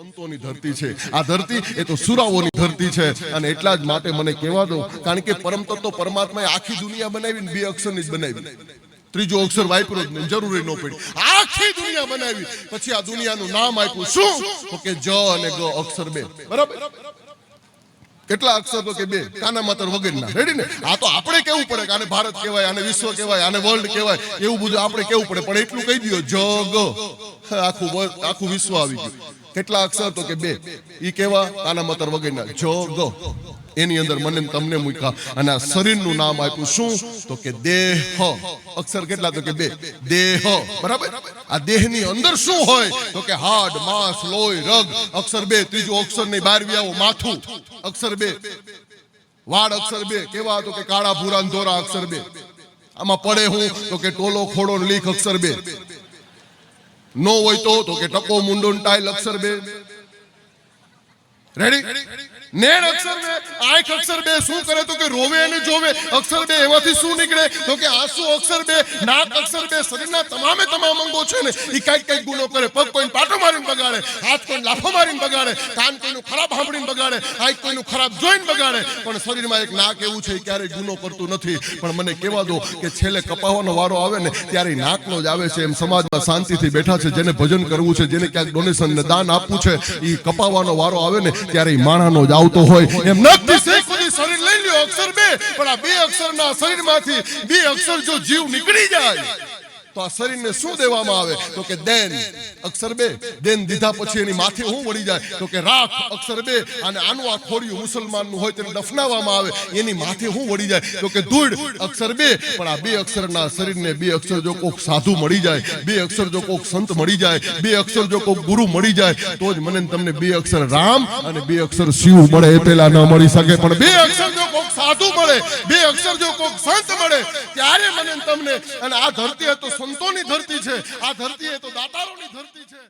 સંતોની ધરતી છે. આ ધરતી એ તો સુરાઓની ધરતી છે. અને એટલા જ માટે મને કહેવા દો, કારણ કે પરમ તત્વ પરમાત્માએ આખી દુનિયા બનાવી બે અક્ષરની જ બનાવી. ત્રીજો અક્ષર વાપરો જરૂરી ન પડી. આખી દુનિયા બનાવી. પછી આ દુનિયાનું નામ આપ્યું શું? તો કે જ અને ગ અક્ષર બે. બરાબર? કેટલા અક્ષર તો કે બે? કાના માતર વગેરેના. રેડી ને? આ તો આપણે કેવું પડે કે આને ભારત કહેવાય, આને વિશ્વ કહેવાય, આને વર્લ્ડ કહેવાય. એવું બધું આપણે કેવું પડે. પણ એટલું કહી દો જ, ગ. આખું આખું વિશ્વ આવી ગયું. કેટલા અક્ષર તો કે બે, ઈ કેવા? કાના મતર વગેરેના. જો ગો, એની અંદર મને તમને મૂક્યા અને આ શરીરનું નામ આપ્યું. શું? તો કે દેહ. અક્ષર કેટલા? તો કે બે. દેહ. બરાબર? આ દેહની અંદર શું હોય? તો કે હાડ, માંસ, લોહી, રગ. અક્ષર બે. ત્રીજું અક્ષર નહીં. બારવી આવો, માથું. અક્ષર બે. વાડ અક્ષર બે. કેવા? તો કે કાળા ભૂરા ધોરા અક્ષર બે. આમાં પડે હું? તો કે ટોલો ખોડો લીખ અક્ષર બે. નો હોય તો તો કે ટકો મુંડો ટાઈલ અક્ષર બે. રેડી નેણ અક્ષર બે, આંખ અક્ષર બે, શું કરે તો કે રોવે અને જોવે. અક્ષર બે એમાંથી શું નીકળે? તો કે આંસુ અક્ષર બે, નાક અક્ષર બે, શરીરના તમામે તમામ અંગો છે ને. એ કંઈક કંઈક ગુનો કરે. પગ કોઈ પાટો બગાડે, હાથ કોઈ લાફો મારીને બગાડે, કાન કોઈનું ખરાબ સાંભળીને બગાડે, આંખ કોઈનું ખરાબ જોઈને બગાડે, પણ શરીરમાં એક નાક એવું છે ક્યારેય ગુનો કરતું નથી. પણ મને કહેવા દો કે છેલ્લે કપાવવાનો વારો આવે ને ત્યારે નાકનો જ આવે છે. એમ સમાજમાં શાંતિથી બેઠા છે, જેને ભજન કરવું છે, જેને ક્યાંક ડોનેશન ને દાન આપવું છે એ કપાવાનો વારો આવે ને ત્યારે માણાનો જ આવતો હોય. એમ નથી શરીર લઈ લ્યો અક્ષર બે, પણ આ બે અક્ષરના શરીરમાંથી બે અક્ષર જો જીવ નીકળી જાય તો આ શરીરને શું દેવામાં આવે? તો કે દેન. અક્ષર બે. દેન દીધા પછી એની માથે હું વળી જાય. તો કે રાખ, અક્ષર બે. અને આનું આ ખોડિયું મુસલમાનનું હોય તેને દફનાવવામાં આવે. એની માથે હું વળી જાય. તો કે ધૂળ, અક્ષર બે. પણ આ બે અક્ષરના શરીરને બે અક્ષર જો કોક સાધુ મળી જાય, બે અક્ષર જો કોક સંત મળી જાય, બે અક્ષર જો કોક ગુરુ મળી જાય, તો જ મને તમને બે અક્ષર રામ અને બે અક્ષર શિવ મળે એ પેલા ન મળી શકે. પણ બે અક્ષર જો કોક સાધુ મળે, બે અક્ષર જો કોક સંત મળે, ત્યારે મને તમને અને આ ધરતી તો સંતોની ધરતી છે. આ ધરતી એ તો દાતારોની ધરતી છે.